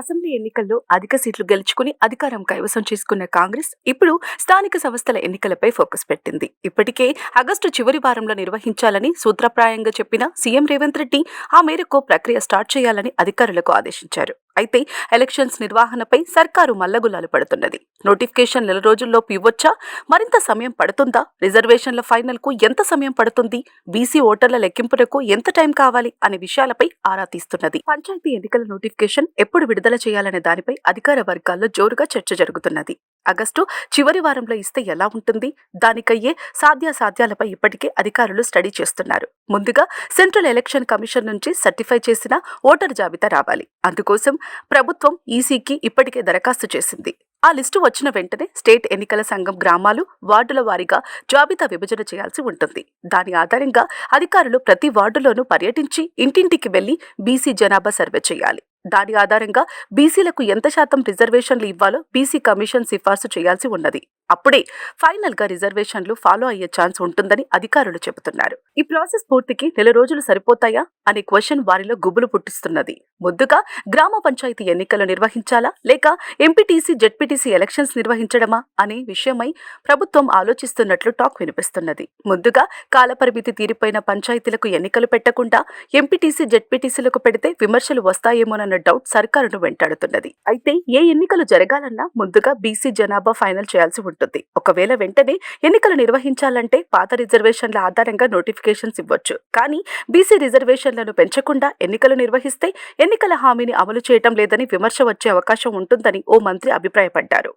Assembly ఎన్నికల్లో అధిక సీట్లు గెలుచుకుని అధికారం కైవసం చేసుకున్న కాంగ్రెస్ ఇప్పుడు స్థానిక సంస్థల ఎన్నికలపై ఫోకస్ పెట్టింది. ఇప్పటికే ఆగస్టు చివరి వారంలో నిర్వహించాలని సూత్రప్రాయంగా చెప్పిన సీఎం రేవంత్ రెడ్డి ఆ మేరకు ప్రక్రియ స్టార్ట్ చేయాలని అధికారులకు ఆదేశించారు. అయితే ఎలక్షన్స్ నిర్వహణపై సర్కారు మల్లగుల్లాలు పడుతున్నది. నోటిఫికేషన్ నెల రోజుల్లోపు ఇవ్వొచ్చా? మరింత సమయం పడుతుందా? రిజర్వేషన్ల ఫైనల్కు ఎంత సమయం పడుతుంది? బీసీ ఓటర్ల లెక్కింపునకు ఎంత టైం కావాలి? అనే విషయాలపై ఆరా తీస్తున్నది. పంచాయతీ ఎన్నికల నోటిఫికేషన్ ఎప్పుడు విడుదల చేయాలనే దానిపై అధికార వర్గాల్లో జోరుగా చర్చ జరుగుతున్నది. ఆగస్టు చివరి వారంలో ఇస్తే ఎలా ఉంటుంది? దానికయ్యే సాధ్యాసాధ్యాలపై ఇప్పటికే అధికారులు స్టడీ చేస్తున్నారు. ముందుగా సెంట్రల్ ఎలక్షన్ కమిషన్ నుంచి సర్టిఫై చేసిన ఓటర్ జాబితా రావాలి. అందుకోసం ప్రభుత్వం ఈసీకి ఇప్పటికే దరఖాస్తు చేసింది. ఆ లిస్టు వచ్చిన వెంటనే స్టేట్ ఎన్నికల సంఘం గ్రామాలు వార్డుల వారీగా జాబితా విభజన చేయాల్సి ఉంటుంది. దాని ఆధారంగా అధికారులు ప్రతి వార్డులోనూ పర్యటించి ఇంటింటికి వెళ్ళి బీసీ జనాభా సర్వే చేయాలి. దాని ఆధారంగా బీసీలకు ఎంత శాతం రిజర్వేషన్లు ఇవ్వాలో బీసీ కమిషన్ సిఫార్సు చేయాల్సి ఉన్నది. అప్పుడే ఫైనల్గా రిజర్వేషన్లు ఫాలో అయ్యే ఛాన్స్ ఉంటుందని అధికారులు చెబుతున్నారు. ఈ ప్రాసెస్ పూర్తికి నెల రోజులు సరిపోతాయా? అనే క్వశ్చన్ వారిలో గుబులు పుట్టిస్తున్నది. ముందుగా గ్రామ పంచాయతీ ఎన్నికలు నిర్వహించాలా? లేక ఎంపీటీసీ జెడ్పీటీసీ ఎలక్షన్స్ నిర్వహించడమా? అనే విషయమై ప్రభుత్వం ఆలోచిస్తున్నట్లు టాక్ వినిపిస్తున్నది. ముందుగా కాలపరిమితి తీరిపోయిన పంచాయతీలకు ఎన్నికలు పెట్టకుండా ఎంపీటీసీ జెడ్పీటీసీలకు పెడితే విమర్శలు వస్తాయేమోనన్న డౌట్ సర్కారును వెంటాడుతున్నది. అయితే ఏ ఎన్నికలు జరగాలన్నా ముందుగా బీసీ జనాభా ఫైనల్ చేయాల్సి ఉంటుంది. ఒకవేళ వెంటనే ఎన్నికలు నిర్వహించాలంటే పాత రిజర్వేషన్ల ఆధారంగా నోటిఫికేషన్స్ ఇవ్వచ్చు. కానీ బీసీ రిజర్వేషన్లను పెంచకుండా ఎన్నికలు నిర్వహిస్తే ఎన్నికల హామీని అమలు చేయటం లేదని విమర్శ వచ్చే అవకాశం ఉంటుందని ఓ మంత్రి అభిప్రాయపడ్డారు.